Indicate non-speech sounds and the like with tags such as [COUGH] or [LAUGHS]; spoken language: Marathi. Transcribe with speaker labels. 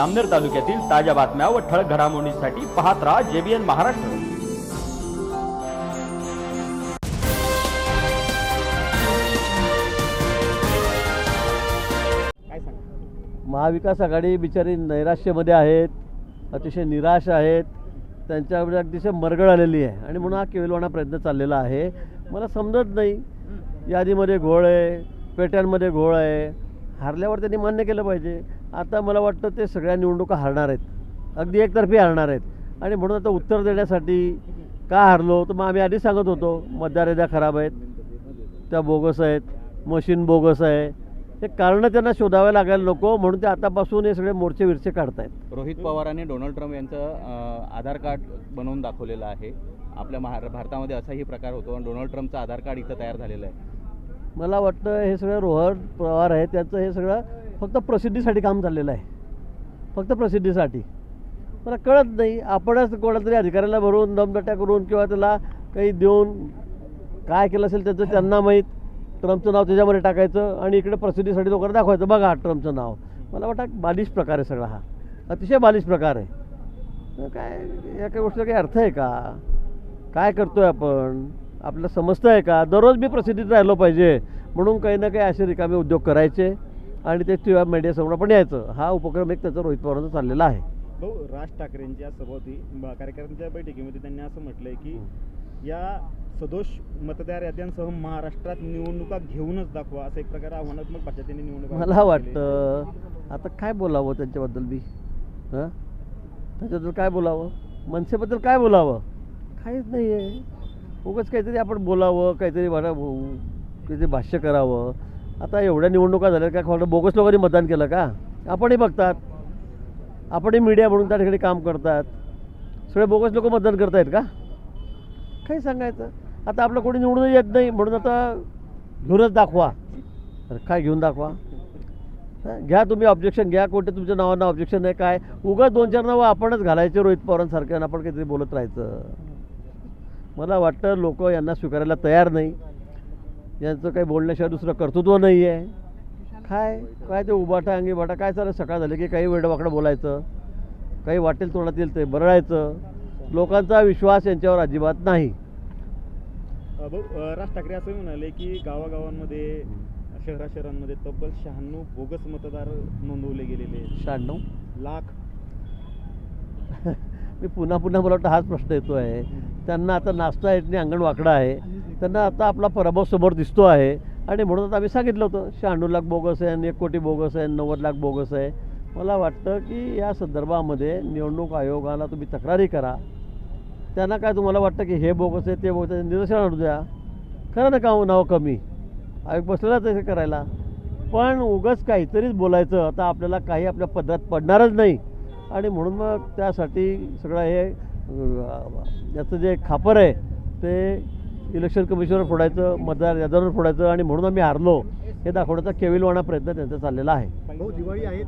Speaker 1: अमनेर तालुक्यातील ताज्या बातम्या व ठळक घडामोडींसाठी पाहत राहा जेबीएन महाराष्ट्र.
Speaker 2: काय सांग?
Speaker 3: महाविकास आघाडी बिचारी नैराश्यामध्ये आहेत अतिशय निराश आहेत त्यांच्याकडे अतिशय मरगळ आलेली आहे. आणि म्हणून हा केविलवाणा प्रयत्न चाललेला आहे. मला समजत नाही. यादीमध्ये घोळ आहे पेट्यांमध्ये घोळ आहे. हारल्यावर त्यांनी मान्य केलं पाहिजे. आता मला वाटतं ते सगळ्या निवडणुका हारणार आहेत. अगदी एकतर्फी हारणार आहेत. आणि म्हणून आता उत्तर देण्यासाठी का हारलो? तर मग आम्ही आधी सांगत होतो मतदार खराब आहेत. त्या बोगस आहेत मशीन बोगस आहे. हे कारणं त्यांना शोधावे लागायला नको म्हणून ते आतापासून हे सगळे मोर्चे विरचे काढतायत.
Speaker 2: रोहित पवारांनी डोनाल्ड ट्रम्प यांचं आधार कार्ड बनवून दाखवलेलं आहे. आपल्या महार भारतामध्ये असाही प्रकार होतो आणि डोनाल्ड ट्रम्पचं आधार कार्ड इथं तयार झालेलं आहे.
Speaker 3: मला वाटतं हे सगळं रोहन पवार आहे त्यांचं हे सगळं फक्त प्रसिद्धीसाठी काम चाललेलं आहे. फक्त प्रसिद्धीसाठी. मला कळत नाही आपणच कोणातरी अधिकाऱ्याला भरून दमदट्या करून किंवा त्याला काही देऊन काय केलं असेल त्याचं त्यांना माहीत. ट्रम्पचं नाव त्याच्यामध्ये टाकायचं आणि इकडे प्रसिद्धीसाठी लोकांना दाखवायचं. बघा ट्रम्पचं नाव. मला वाटतं बालिश प्रकार आहे सगळा हा. अतिशय बालिश प्रकार आहे. काय या काही गोष्टीला काही अर्थ आहे का? काय करतो आहे आपण? आपल्याला समजतं आहे का? दररोज मी प्रसिद्धीत राहिलो पाहिजे. म्हणून काही ना काही असे रिकामे उद्योग करायचे. आणि ते टी मीडियासमोर पण यायचं. हा उपक्रम एक त्याचा रोहित पवारांचा चाललेला आहे.
Speaker 4: भाऊ राज ठाकरेंच्या सभोवती कार्यकर्त्यांच्या बैठकीमध्ये त्यांनी असं म्हटलंय की या सदोष मतदार याद्यांसह महाराष्ट्रात निवडणुका घेऊनच दाखवा असं एक प्रकारे आव्हानात्मक भाषा त्यांनी निवडणूक
Speaker 3: मला वाटतं आता काय बोलावं त्यांच्याबद्दल मी हां? त्याच्याबद्दल काय बोलावं? मनसेबद्दल काय बोलावं? काहीच नाही आहे उगाच काहीतरी आपण बोलावं काहीतरी म्हणा काहीतरी भाष्य करावं. आता एवढ्या निवडणुका झाल्या का? फक्त बोगस लोकांनी मतदान केलं का? आपणही बघतात. आपणही मीडिया म्हणून त्या ठिकाणी काम करतात. सगळे बोगस लोक मतदान करतायत का? काही सांगायचं. आता आपलं कोणी निवडून येत नाही म्हणून आता घेऊनच दाखवा. अरे काय घेऊन दाखवा? घ्या तुम्ही ऑब्जेक्शन घ्या कोणते तुमच्या नावांना ऑब्जेक्शन आहे काय? उगा दोन चार नावं आपणच घालायचे रोहित पवारांसारखे आणि आपण काहीतरी बोलत राहायचं. मला वाटतं लोक यांना स्वीकारायला तयार नाही. यांचं काही बोलण्याशिवाय दुसरं कर्तृत्व नाही आहे काय? काय ते उबाटा अंगी बाटा काय चालेल सकाळ झाले की काही वेडवाकडं बोलायचं. काही वाटेल तोंडात येईल ते बरळायचं. लोकांचा विश्वास यांच्यावर अजिबात नाही.
Speaker 4: राज ठाकरे असं म्हणाले की गावागावांमध्ये शहरा शहरांमध्ये तब्बल शहाण्णव बोगस मतदार नोंदवले गेलेले
Speaker 3: शहाण्णव?
Speaker 4: लाख. [LAUGHS]
Speaker 3: मी पुन्हा पुन्हा मला वाटतं हाच प्रश्न येतो आहे त्यांना आता नाश्ता येत नाही अंगण वाकडं आहे. त्यांना आता आपला पराभव समोर दिसतो आहे. आणि म्हणून आता आम्ही सांगितलं होतं शहाण्णव लाख बोगस आहे आणि एक कोटी बोगस आहे नव्वद लाख बोगस आहे. मला वाटतं की या संदर्भामध्ये निवडणूक आयोगाला तुम्ही तक्रारी करा. त्यांना काय तुम्हाला वाटतं की हे बोगस आहे ते बोगस आहे निदर्शन आणू द्या. खरं ना का हो, नाव कमी? आयोग बसलेलाच आहे करायला. पण उगाच काहीतरीच बोलायचं आता आपल्याला काही आपल्या पदरात पडणारच नाही. आणि म्हणून मग त्यासाठी सगळं हे याचं जे खापर आहे ते इलेक्शन कमिशनवर फोडायचं मतदार यादीवर फोडायचं आणि म्हणून आम्ही हारलो हे दाखवण्याचा केविलवाणा प्रयत्न त्यांचा चाललेला आहे.
Speaker 4: दिवाळी आहे.